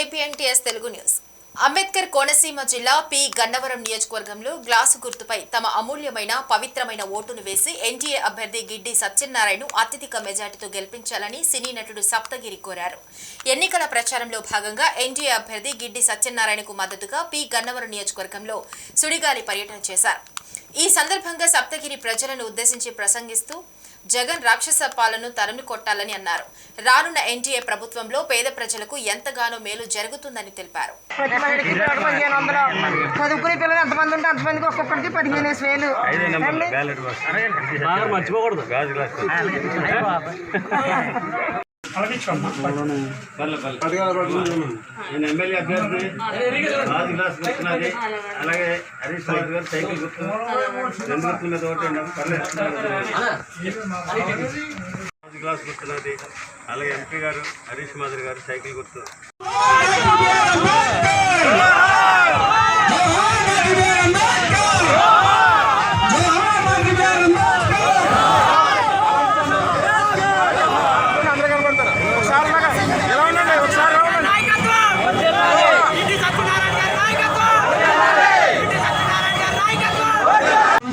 APNTS Telugu news. Ambedkar Konaseema జిల్లా P. Gannavaram నియోజకవర్గంలో glass గుర్తుపై తమ అమూల్యమైన పవిత్రమైన ఓటును వేసి ఎన్డీఏ అభ్యర్థి గిడ్డి సత్యనారాయణ అత్యధిక మెజార్టీతో గెలిపించాలని సినీ నటుడు సప్తగిరి కోరారు. ఎన్నికల ప్రచారంలో భాగంగా ఎన్డీఏ అభ్యర్థి గిడ్డి సత్యనారాయణకు మద్దతుగా పి. గన్నవరం నియోజకవర్గంలో సుడిగాలి పర్యటన చేశారు. ఈ సందర్భంగా సప్తగిరి ప్రజలను ఉద్దేశించి ప్రసంగిస్తూ జగన్ రాక్షస పాలన తరిమి కొట్టాలని అన్నారు. రానున్న ఎన్డీఏ ప్రభుత్వంలో పేద ప్రజలకు ఎంతగానో మేలు జరుగుతుందని తెలిపారు. చదువుకునే పిల్లలు ఎంతమంది ఉంటే అంతమందికి ఒక్కొక్కరికి పదిహేను వేలు. మర్చిపోకూడదు. నేను ఎమ్మెల్యే అభ్యర్థి గాజు గ్లాస్ గుర్తున్నది అలాగే హరీష్ రావు గారు సైకిల్ గుర్తు రెండు గుర్తుల మీద ఒకటి పర్లేదు గాజు గ్లాస్ గుర్తున్నది అలాగే ఎంపీ గారు హరీష్ మాధురి గారు సైకిల్ గుర్తు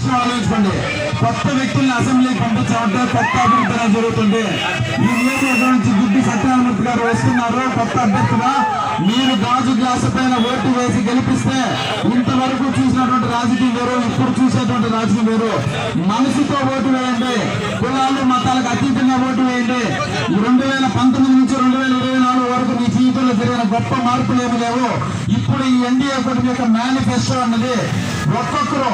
విషయం ఆలోచించుకోండి కొత్త వ్యక్తుల్ని అసెంబ్లీకి పంపించామంటే కొత్త అభివృద్ధి జరుగుతుంది. ఈ నియోజకవర్గం నుంచి గుడ్డి సత్యనారాయణ గారు వస్తున్నారు. కొత్త అభ్యర్థిగా మీరు గాజు గ్లాసు పైన ఓటు వేసి గెలిపిస్తే ఇంతవరకు చూసినటువంటి రాజకీయం వేరు ఇప్పుడు చూసేటువంటి రాజకీయం వేరు. మనసుతో ఓటు వేయండి. కులాలు మతాలకు అతీతంగా ఓటు వేయండి. రెండు వేల పంతొమ్మిది నుంచి రెండు వేల ఇరవై నాలుగు వరకు మీ జీవితంలో జరిగిన గొప్ప మార్పులు ఏమి లేవు. ఇప్పుడు ఈ ఎన్డీఏ కూటమి యొక్క మేనిఫెస్టో అన్నది ఒక్కొక్కరు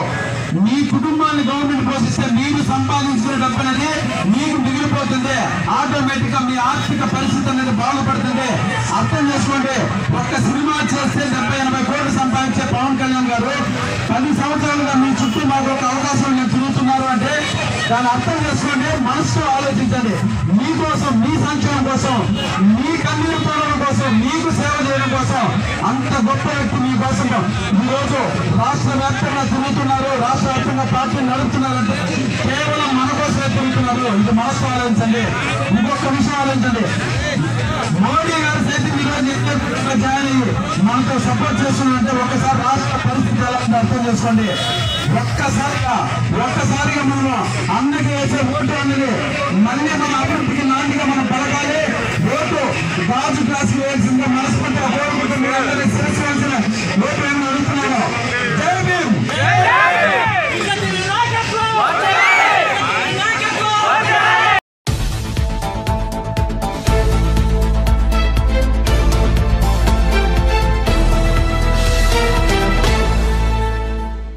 మీ కుటుంబాన్ని గవర్నమెంట్ పోషిస్తే మీరు సంపాదించిన డబ్బు అనేది మీకు మిగిలిపోతుంది. ఆటోమేటిక్గా మీ ఆర్థిక పరిస్థితి అనేది బాగుపడుతుంది. అర్థం చేసుకోండి. ఒక్క సినిమా చేస్తే డెబ్బై ఎనభై కోట్లు సంపాదించే పవన్ కళ్యాణ్ గారు పది సంవత్సరాలుగా మీ చుట్టూ మాకు ఒక అవకాశం నేను తిరుగుతున్నారు అంటే దాన్ని అర్థం చేసుకోండి మనసు ఆలోచించండి. మీకోసం మీ సంక్షేమం కోసం మీ కన్నీరు తోడడం కోసం మీకు సేవ చేయడం కోసం అంత గొప్ప వ్యక్తి మీకోసం ఈ రోజు రాష్ట్ర వ్యాప్తంగా తిరుగుతున్నారు రాష్ట్ర వ్యాప్తంగా పార్టీ నడుపుతున్నారంటే కేవలం మన కోసమే తిరుగుతున్నారు. ఇది మనసు ఆలోచించండి. ఇంకొక విషయం ఆలోచించండి. మోడీ గారు చేతి ఈరోజు జాయిన్ అయ్యి మనతో సపోర్ట్ చేస్తున్నారంటే ఒకసారి రాష్ట్ర పరిస్థితి ఎలా అర్థం చేసుకోండి. ఒక్కసారిగా ఒక్కసారిగా మనం అందరికీ వేసే ఓటు అనేది మళ్ళీ మన అభివృద్ధికి